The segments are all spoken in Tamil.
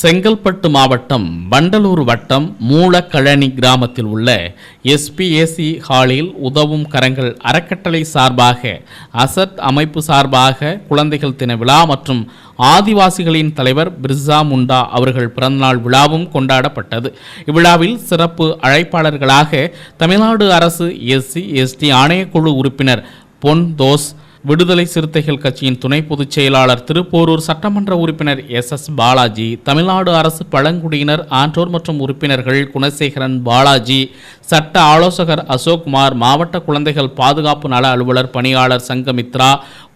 செங்கல்பட்டு மாவட்டம் வண்டலூர் வட்டம் மூலக்கழனி கிராமத்தில் உள்ள எஸ்பிஏசி ஹாலில் உதவும் கரங்கள் அறக்கட்டளை சார்பாக அசத் அமைப்பு சார்பாக குழந்தைகள் தின விழா மற்றும் ஆதிவாசிகளின் தலைவர் பிர்சா முண்டா அவர்கள் பிறந்தநாள் விழாவும் கொண்டாடப்பட்டது. இவ்விழாவில் சிறப்பு அழைப்பாளர்களாக தமிழ்நாடு அரசு எஸ்சி எஸ்டி ஆணையக்குழு உறுப்பினர் பொன் தோஸ் விடுதலை சிறுத்தைகள் கட்சியின் துணை பொதுச் செயலாளர் திருப்போரூர் சட்டமன்ற உறுப்பினர் எஸ் எஸ் பாலாஜி தமிழ்நாடு அரசு பழங்குடியினர் ஆன்றோர் மற்றும் உறுப்பினர்கள் குணசேகரன் பாலாஜி சட்ட ஆலோசகர் அசோக்குமார் மாவட்ட குழந்தைகள் பாதுகாப்பு நல அலுவலர் பணியாளர் சங்கமித்ரா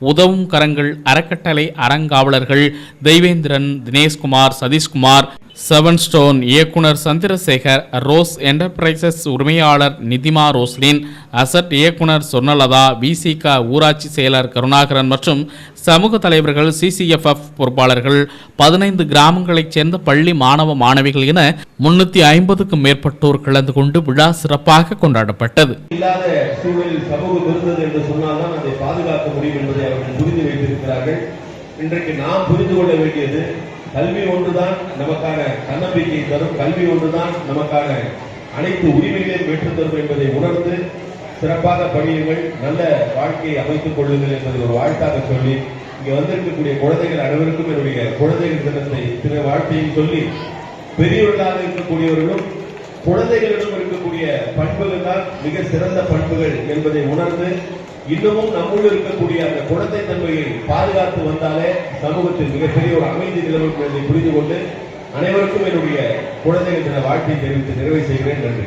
உதவும் கரங்கள் அறக்கட்டளை அறங்காவலர்கள் தெய்வேந்திரன் தினேஷ்குமார் சதீஷ்குமார் செவன் ஸ்டோன் இயக்குனர் சந்திரசேகர் ரோஸ் என்டர்பிரைசஸ் உரிமையாளர் நிதிமா ரோஸ்லின் அசட் இயக்குனர் சொர்ணலதா விசிக ஊராட்சி செயலர் கருணாகரன் மற்றும் சமூக தலைவர்கள் சிசிஎஃப்எஃப் பொறுப்பாளர்கள் பதினைந்து கிராமங்களைச் சேர்ந்த பள்ளி மாணவ மாணவிகள் என முன்னூத்தி ஐம்பதுக்கும் மேற்பட்டோர் கலந்து கொண்டு விழா சிறப்பாக கொண்டாடப்பட்டது. இல்லாத சூழலில் சமூகம் இருந்தது என்று சொன்னால்தான் அதை பாதுகாக்க முடியும் என்பதை அவர்கள் புரிந்து வைத்திருக்கிறார்கள். இன்றைக்கு நாம் புரிந்து கொள்ள வேண்டியது கல்வி ஒன்றுதான் நமக்கான தன்னம்பிக்கை தரும் கல்வி ஒன்றுதான் நமக்கான அனைத்து உரிமைகளையும் பெற்றுத் தரும் என்பதை உணர்ந்து சிறப்பாக படியுங்கள் நல்ல வாழ்க்கையை அமைத்துக் கொள்ளுங்கள் என்பதை ஒரு வாழ்த்தாக சொல்லி இங்கே வந்திருக்கக்கூடிய குழந்தைகள் அனைவருக்கும் என்னுடைய குழந்தைகள் தினத்தை திரு வாழ்த்தையும் சொல்லி பெரியவர்களாக இருக்கக்கூடியவர்களும் குழந்தைகளிடம் இருக்கக்கூடிய பண்புகள் தான் மிக சிறந்த பண்புகள் என்பதை உணர்ந்து இன்னமும் நம்முள் இருக்கக்கூடிய அந்த குழந்தை தன்மையை பாதுகாத்து வந்தாலே சமூகத்தில் மிகப்பெரிய ஒரு அமைதி நிலவும் என்பதை புரிந்து கொண்டு அனைவருக்கும் என்னுடைய குழந்தைகள் தின வாழ்த்தை தெரிவித்து நிறைவு செய்கிறேன். நன்றி.